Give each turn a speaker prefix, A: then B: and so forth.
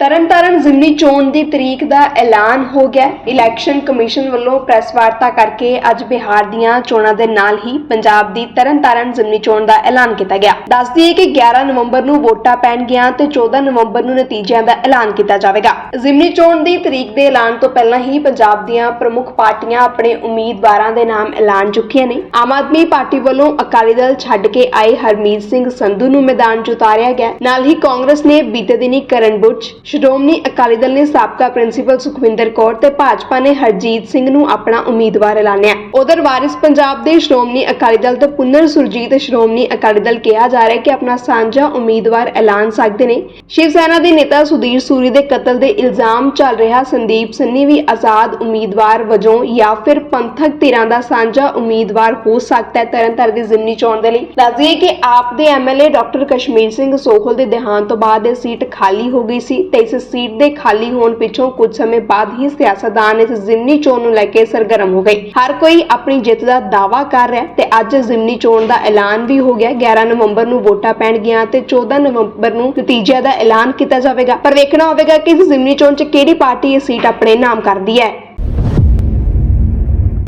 A: ਤਰਨਤਾਰਨ ਜ਼ਿਮਨੀ ਚੋਣ ਦੀ ਤਰੀਕ ਦਾ ਐਲਾਨ ਹੋ ਗਿਆ। ਇਲੈਕਸ਼ਨ ਕਮਿਸ਼ਨ ਵੱਲੋਂ ਪ੍ਰੈਸ ਵਾਰਤਾ ਕਰਕੇ ਅੱਜ ਬਿਹਾਰ ਦੀਆਂ ਚੋਣਾਂ ਦੇ ਨਾਲ ਹੀ ਪੰਜਾਬ ਦੀ ਤਰਨਤਾਰਨ ਜ਼ਿਮਨੀ ਚੋਣ ਦਾ ਐਲਾਨ ਕੀਤਾ ਗਿਆ। ਦੱਸਦੀ ਦਈਏ ਕਿ 11 ਨਵੰਬਰ ਨੂੰ ਵੋਟਾਂ ਪੈਣਗੀਆਂ ਤੇ 14 ਨਵੰਬਰ ਨੂੰ ਨਤੀਜਿਆਂ ਦਾ ਐਲਾਨ ਕੀਤਾ ਜਾਵੇਗਾ। ਜ਼ਿਮਨੀ ਚੋਣ ਦੀ ਤਰੀਕ ਦੇ ਐਲਾਨ ਤੋਂ ਪਹਿਲਾਂ ਹੀ ਪੰਜਾਬ ਦੀਆਂ ਪ੍ਰਮੁੱਖ ਪਾਰਟੀਆਂ ਆਪਣੇ ਉਮੀਦਵਾਰਾਂ ਦੇ ਨਾਮ ਐਲਾਨ ਚੁੱਕੀਆਂ ਨੇ। ਆਮ ਆਦਮੀ ਪਾਰਟੀ ਵੱਲੋਂ ਅਕਾਲੀ ਦਲ ਛੱਡ ਕੇ ਆਏ ਹਰਮੀਤ ਸਿੰਘ ਸੰਧੂ ਨੂੰ ਮੈਦਾਨ 'ਚ ਉਤਾਰਿਆ ਗਿਆ। ਨਾਲ ਹੀ ਕਾਂਗਰਸ ਨੇ ਬੀਤੇ ਦਿਨੀ ਕਰਨ ਬੁੱਚ ਸ਼੍ਰੋਮਣੀ ਅਕਾਲੀ ਦਲ ਨੇ ਸਾਬਕਾ ਪ੍ਰਿੰਸੀਪਲ ਸੁਖਵਿੰਦਰ ਕੌਰ ਤੇ ਭਾਜਪਾ ਨੇ ਹਰਜੀਤ ਸਿੰਘ ਨੂੰ ਆਪਣਾ ਉਮੀਦਵਾਰ ਐਲਾਨਿਆ। ਉਧਰ ਵਾਰਿਸ ਪੰਜਾਬ ਦੇ ਸ਼੍ਰੋਮਣੀ ਅਕਾਲੀ ਦਲ ਤੋਂ ਪੁਨਰ ਸੁਰਜੀਤ ਸ਼੍ਰੋਮਣੀ ਅਕਾਲੀ ਦਲ ਕਿਹਾ ਜਾ ਰਿਹਾ ਹੈ ਕਿ ਆਪਣਾ ਸਾਂਝਾ ਉਮੀਦਵਾਰ ਐਲਾਨ ਸਕਦੇ ਨੇ। ਸ਼ਿਵ ਸੈਨਾ ਦੇ ਨੇਤਾ ਸੁਧੀਰ ਸੂਰੀ ਦੇ ਕਤਲ ਦੇ ਇਲਜ਼ਾਮ ਚੱਲ ਰਿਹਾ। ਸੰਦੀਪ ਸੰਨੀ ਵੀ ਆਜ਼ਾਦ ਉਮੀਦਵਾਰ ਵਜੋਂ ਜਾਂ ਫਿਰ ਪੰਥਕ ਧਿਰਾਂ ਦਾ ਸਾਂਝਾ ਉਮੀਦਵਾਰ ਹੋ ਸਕਦਾ ਹੈ ਤਰਨਤਾਰਨ ਦੀ ਜ਼ਿਮਨੀ ਚੋਣ ਦੇ ਲਈ। ਦੱਸ ਕਿ ਆਪ ਦੇ ਐਮਐਲਏ ਡਾਕਟਰ ਕਸ਼ਮੀਰ ਸਿੰਘ ਸੋਹਲ ਦੇ ਦੇਹਾਂਤ ਤੋਂ ਬਾਅਦ ਇਹ ਸੀਟ ਖਾਲੀ ਹੋ ਗਈ ਸੀ ਤੇ ਇਸ ਸੀਟ ਦੇ ਖਾਲੀ ਹੋਣ ਪਿੱਛੋਂ ਕੁਝ ਸਮੇਂ ਬਾਅਦ ਹੀ ਸਿਆਸਤਦਾਨ ਇਸ ਜ਼ਿਮਨੀ ਚੋਣ ਨੂੰ ਲੈ ਕੇ ਸਰਗਰਮ ਹੋ ਗਏ। ਹਰ ਕੋਈ ਆਪਣੀ ਜਿੱਤ ਦਾ ਦਾਅਵਾ ਕਰ ਰਿਹਾ ਤੇ ਅੱਜ ਜ਼ਿਮਨੀ ਚੋਣ ਦਾ ਐਲਾਨ ਵੀ ਹੋ ਗਿਆ 11 ਨਵੰਬਰ ਨੂੰ ਵੋਟਾਂ ਪੈਣਗੀਆਂ ਤੇ 14 ਨਵੰਬਰ ਨੂੰ ਨਤੀਜਿਆਂ ਦਾ ਐਲਾਨ ਕੀਤਾ ਜਾਵੇਗਾ। ਪਰ ਵੇਖਣਾ ਹੋਵੇਗਾ ਕਿ ਇਸ ਜ਼ਿਮਨੀ ਚੋਣ 'ਚ ਕਿਹੜੀ ਪਾਰਟੀ ਇਹ ਸੀਟ ਆਪਣੇ ਨਾਮ ਕਰਦੀ ਹੈ।